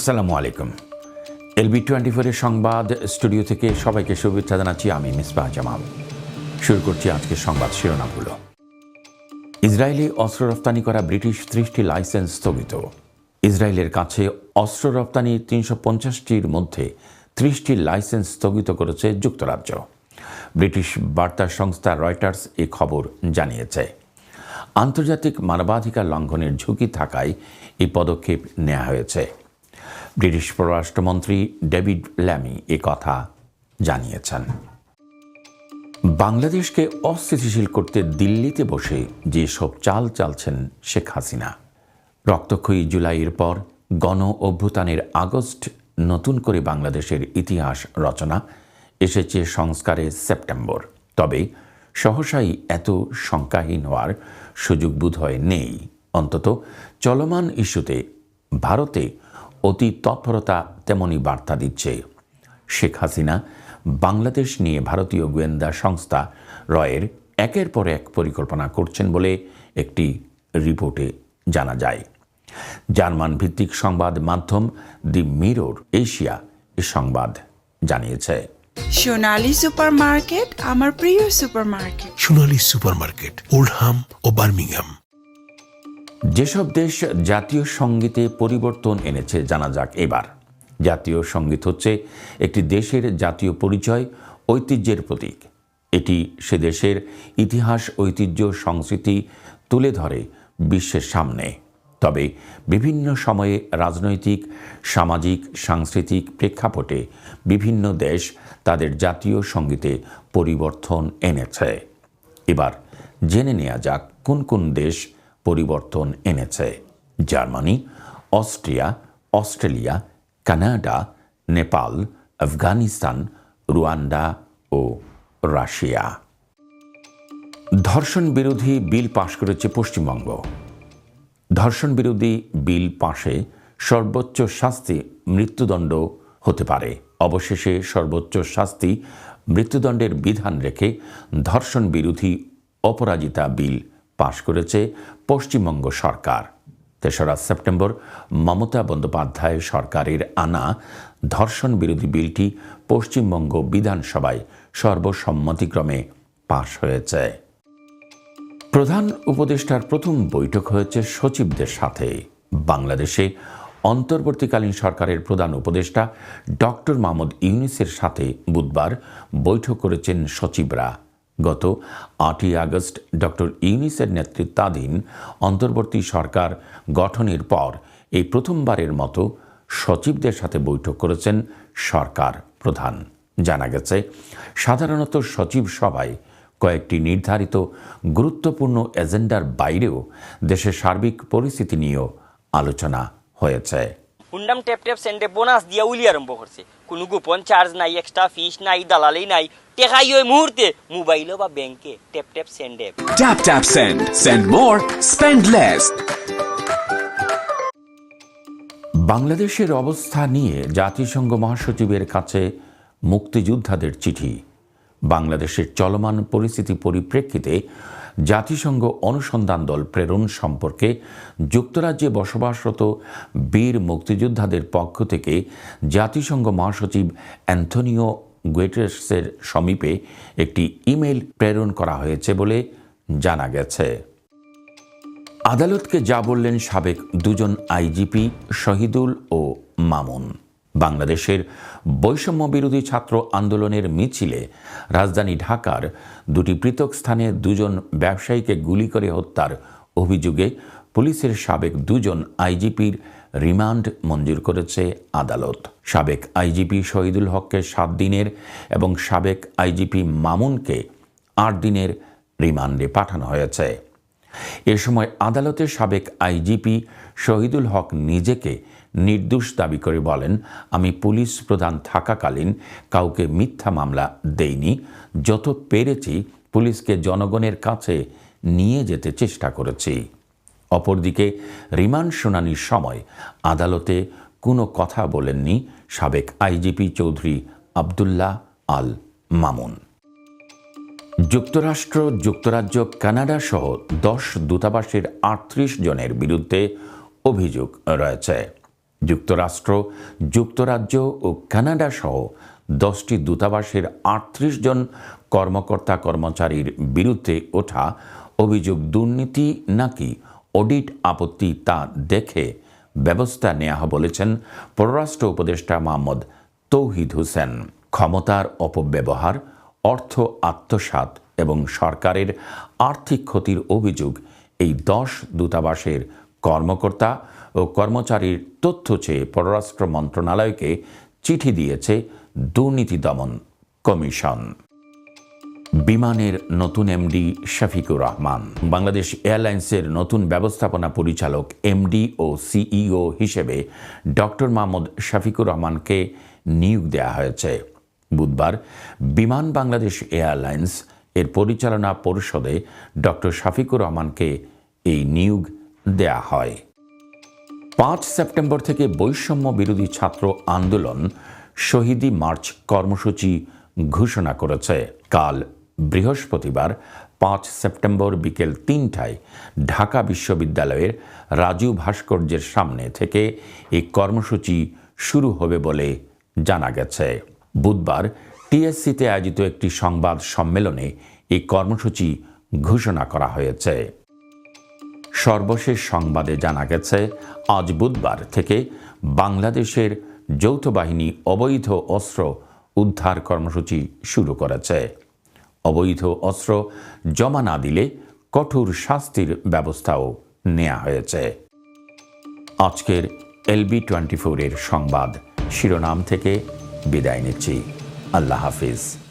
আসসালামু আলাইকুম। LB twenty ফোরের সংবাদ স্টুডিও থেকে সবাইকে শুভেচ্ছা জানাচ্ছি আমি মিসবাহ জামাল। শুরু করছি আজকের সংবাদ শিরোনামগুলো। ইসরায়েলে অস্ত্র রপ্তানি করা ব্রিটিশ ত্রিশটি লাইসেন্স স্থগিত। ইসরায়েলের কাছে অস্ত্র রপ্তানি তিনশো পঞ্চাশটির মধ্যে ত্রিশটি লাইসেন্স স্থগিত করেছে যুক্তরাজ্য। ব্রিটিশ বার্তা সংস্থা রয়টার্স এ খবর জানিয়েছে। আন্তর্জাতিক মানবাধিকার লঙ্ঘনের ঝুঁকি থাকায় এই পদক্ষেপ নেওয়া হয়েছে। ব্রিটিশ পররাষ্ট্রমন্ত্রী ডেভিড ল্যামি এ কথা জানিয়েছেন। বাংলাদেশকে অস্থিতিশীল করতে দিল্লিতে বসে যে সব চাল চালছেন শেখ হাসিনা। রক্তক্ষয়ী জুলাইয়ের পর গণ অভ্যুত্থানের আগস্ট নতুন করে বাংলাদেশের ইতিহাস রচনা এসেছে সংস্কারে সেপ্টেম্বর। তবে সহসাই এত শঙ্কাহীন হওয়ার সুযোগ বোধহয় নেই। অন্তত চলমান ইস্যুতে ভারতে অতি তৎপরতা তেমনই বার্তা দিচ্ছে। শেখ হাসিনা বাংলাদেশ নিয়ে ভারতীয় গোয়েন্দা সংস্থা রয়ের একের পর এক পরিকল্পনা করছেন বলে একটি রিপোর্টে জানা যায়। জার্মান ভিত্তিক সংবাদ মাধ্যম দি মিরর এশিয়া এ সংবাদ জানিয়েছে। সোনালী সুপারমার্কেট আমার প্রিয় সুপারমার্কেট। সোনালী সুপারমার্কেট ওল্ডহাম ও বার্মিংহাম। যেসব দেশ জাতীয় সঙ্গীতে পরিবর্তন এনেছে, জানা যাক এবার। জাতীয় সংগীত হচ্ছে একটি দেশের জাতীয় পরিচয়, ঐতিহ্যের প্রতীক। এটি সে দেশের ইতিহাস, ঐতিহ্য, সংস্কৃতি তুলে ধরে বিশ্বের সামনে। তবে বিভিন্ন সময়ে রাজনৈতিক, সামাজিক, সাংস্কৃতিক প্রেক্ষাপটে বিভিন্ন দেশ তাদের জাতীয় সঙ্গীতে পরিবর্তন এনেছে। এবার জেনে নেওয়া যাক কোন কোন দেশ পরিবর্তন এনেছে। Germany, Austria, Australia, Canada, Nepal, Afghanistan, Rwanda ও রাশিয়া। ধর্ষণ বিরোধী বিল পাশ করেছে পশ্চিমবঙ্গ। ধর্ষণ বিরোধী বিল পাশে সর্বোচ্চ শাস্তি মৃত্যুদণ্ড হতে পারে। অবশেষে সর্বোচ্চ শাস্তি মৃত্যুদণ্ডের বিধান রেখে ধর্ষণ বিরোধী অপরাজিতা বিল পাশ করেছে পশ্চিমবঙ্গ সরকার। তেসরা সেপ্টেম্বর মমতা বন্দ্যোপাধ্যায় সরকারের আনা ধর্ষণ বিরোধী বিলটি পশ্চিমবঙ্গ বিধানসভায় সর্বসম্মতিক্রমে পাশ হয়েছে। প্রধান উপদেষ্টার প্রথম বৈঠক হয়েছে সচিবদের সাথে। বাংলাদেশে অন্তর্বর্তীকালীন সরকারের প্রধান উপদেষ্টা ডক্টর মাহমুদ ইউনিসের সাথে বুধবার বৈঠক করেছেন সচিবরা। গত আটই আগস্ট ডক্টর ইউনিসের নেতৃত্বাধীন অন্তর্বর্তী সরকার গঠনের পর এই প্রথমবারের মতো সচিবদের সাথে বৈঠক করেছেন সরকার প্রধান। জানা গেছে, সাধারণত সচিব সভায় কয়েকটি নির্ধারিত গুরুত্বপূর্ণ এজেন্ডার বাইরেও দেশের সার্বিক পরিস্থিতি নিয়েও আলোচনা হয়েছে। হুন্ডাম ট্যাপ ট্যাপ সেন্ডে বোনাস দিয়া উলি আরম্ভ করছে কোনো গোপন চার্জ নাই এক্সট্রা ফিস নাই দালালি নাই টেকাই ওই মুহূর্তে মোবাইলও বা ব্যাংকে ট্যাপ ট্যাপ সেন্ডে Tap tap send. Send more, spend less. বাংলাদেশের অবস্থা নিয়ে জাতিসংঘ মহাসচিবের কাছে মুক্তিযোদ্ধাদের চিঠি বাংলাদেশের চলমান পরিস্থিতি পরিপ্রেক্ষিতে জাতিসংঘ অনুসন্ধান দল প্রেরণ সম্পর্কে যুক্তরাজ্যে বসবাসরত বীর মুক্তিযোদ্ধাদের পক্ষ থেকে জাতিসংঘ মহাসচিব অ্যান্থনিও গুয়েটেসের সমীপে একটি ইমেল প্রেরণ করা হয়েছে বলে জানা গেছে। আদালতকে যা বললেন সাবেক দুজন আইজিপি শহীদুল ও মামুন। বাংলাদেশের বৈষম্য বিরোধী ছাত্র আন্দোলনের মিছিলে রাজধানী ঢাকার দুটি পৃথক স্থানে দুজন ব্যবসায়ীকে গুলি করে হত্যার অভিযোগে পুলিশের সাবেক দুজন আইজিপির রিমান্ড মঞ্জুর করেছে আদালত। সাবেক আইজিপি শহীদুল হককে সাত দিনের এবং সাবেক আইজিপি মামুনকে আট দিনের রিমান্ডে পাঠানো হয়েছে। এ সময় আদালতের সাবেক আইজিপি শহীদুল হক নিজেকে নির্দোষ দাবি করে বলেন, আমি পুলিশ প্রধান থাকাকালীন কাউকে মিথ্যা মামলা দেইনি। যত পেরেছি, পুলিশকে জনগণের কাছে নিয়ে যেতে চেষ্টা করেছি। অপরদিকে, রিমান্ড শুনানির সময় আদালতে কোনো কথা বলেননি সাবেক আইজিপি চৌধুরী আবদুল্লাহ আল মামুন। যুক্তরাষ্ট্র, যুক্তরাজ্য, কানাডা সহ দশ দূতাবাসের আটত্রিশ জনের বিরুদ্ধে অভিযোগ রয়েছে। যুক্তরাষ্ট্র, যুক্তরাজ্য ও কানাডা সহ দশটি দূতাবাসের আটত্রিশ জন কর্মকর্তা কর্মচারীর বিরুদ্ধে ওঠা অভিযোগ দুর্নীতি নাকি অডিট আপত্তি তা দেখে ব্যবস্থা নেওয়া বলেছেন পররাষ্ট্র উপদেষ্টা মোহাম্মদ তৌহিদ হোসেন। ক্ষমতার অপব্যবহার, অর্থ আত্মসাৎ এবং সরকারের আর্থিক ক্ষতির অভিযোগ এই দশ দূতাবাসের কর্মকর্তা ও কর্মচারীর তথ্য চেয়ে পররাষ্ট্র মন্ত্রণালয়কে চিঠি দিয়েছে দুর্নীতি দমন কমিশন। বিমানের নতুন এমডি শফিকুর রহমান। বাংলাদেশ এয়ারলাইন্সের নতুন ব্যবস্থাপনা পরিচালক, এমডি ও সিইও হিসেবে ডক্টর মাহমুদ শফিকুর রহমানকে নিয়োগ দেওয়া হয়েছে। বুধবার বিমান বাংলাদেশ এয়ারলাইন্স এর পরিচালনা পরিষদে ডক্টর শফিকুর রহমানকে এই নিয়োগ দেয়া হয়। পাঁচ সেপ্টেম্বর থেকে বৈষম্য বিরোধী ছাত্র আন্দোলন শহীদি মার্চ কর্মসূচি ঘোষণা করেছে। কাল বৃহস্পতিবার পাঁচ সেপ্টেম্বর বিকেল তিনটায় ঢাকা বিশ্ববিদ্যালয়ের রাজু ভাস্কর্যের সামনে থেকে এই কর্মসূচি শুরু হবে বলে জানা গেছে। বুধবার টিএসসিতে আয়োজিত একটি সংবাদ সম্মেলনে এই কর্মসূচি ঘোষণা করা হয়েছে। সর্বশেষ সংবাদে জানা গেছে, আজ বুধবার থেকে বাংলাদেশের যৌথ বাহিনী অবৈধ অস্ত্র উদ্ধার কর্মসূচি শুরু করেছে। অবৈধ অস্ত্র জমা না দিলে কঠোর শাস্তির ব্যবস্থাও নেওয়া হয়েছে। আজকের এলবি টোয়েন্টি ফোরের সংবাদ শিরোনাম থেকে বিদায় নিচ্ছি। আল্লাহ হাফিজ।